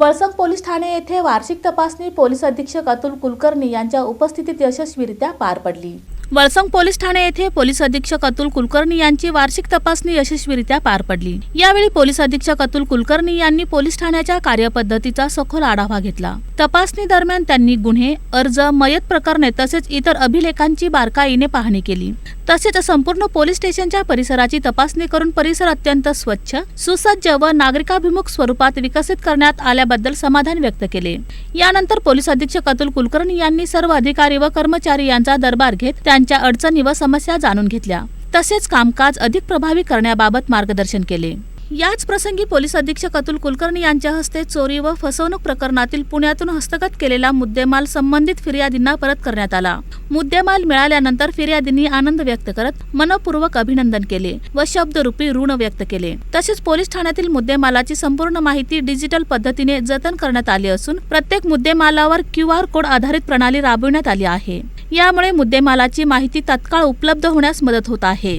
Valsang police Thane येथे वार्षिक तपासणी पोलीस अधीक्षक अतुल कुलकर्णी यांच्या उपस्थितीत यशस्वीरित्या पार पडली. वळसंग पोलीस ठाणे येथे पोलीस अधीक्षक अतुल कुलकर्णी यांची वार्षिक तपासणी यशस्वीरित्या पार पडली. यावेळी पोलीस अधीक्षक अतुल कुलकर्णी यांनी पोलीस ठाण्याच्या कार्यपद्धतीचा सखोल आढावा घेतला. तपासणी दरम्यान त्यांनी गुन्हे अर्ज मयत प्रकरणे तसेच इतर अभिलेखांची बारकाईने पाहणी केली. तसेच संपूर्ण पोलीस स्टेशनच्या परिसराची तपासणी करून परिसर अत्यंत स्वच्छ सुसज्ज व नागरिकाभिमुख स्वरूपात विकसित करण्यात आल्याबद्दल समाधान व्यक्त केले. यानंतर पोलीस अधीक्षक अतुल कुलकर्णी यांनी सर्व अधिकारी व कर्मचारी यांचा दरबार घेत त्यांच्या अडचणी व समस्या जाणून घेतल्या. तसेच कामकाज अधिक प्रभावी करण्याबाबत मार्गदर्शन केले. याच प्रसंगी पोलीस अधीक्षक अतुल कुलकर्णी यांच्या हस्ते चोरी व फसवणूक प्रकरणातील पुण्यातून हस्तगत केलेला मुद्देमाल संबंधित फिर्यादींना परत करण्यात आला. मुद्देमाल मिळाल्यानंतर फिर्यादींनी आनंद व्यक्त करत मनपूर्वक अभिनंदन केले व शब्दरूपी ऋण व्यक्त केले. तसेच पोलीस ठाण्यातील मुद्देमालाची संपूर्ण माहिती डिजिटल पद्धतीने जतन करण्यात आली असून प्रत्येक मुद्देमालावर क्यू आर कोड आधारित प्रणाली राबविण्यात आली आहे. यामुळे मुद्देमालाची माहिती तत्काळ उपलब्ध होण्यास मदत होत आहे.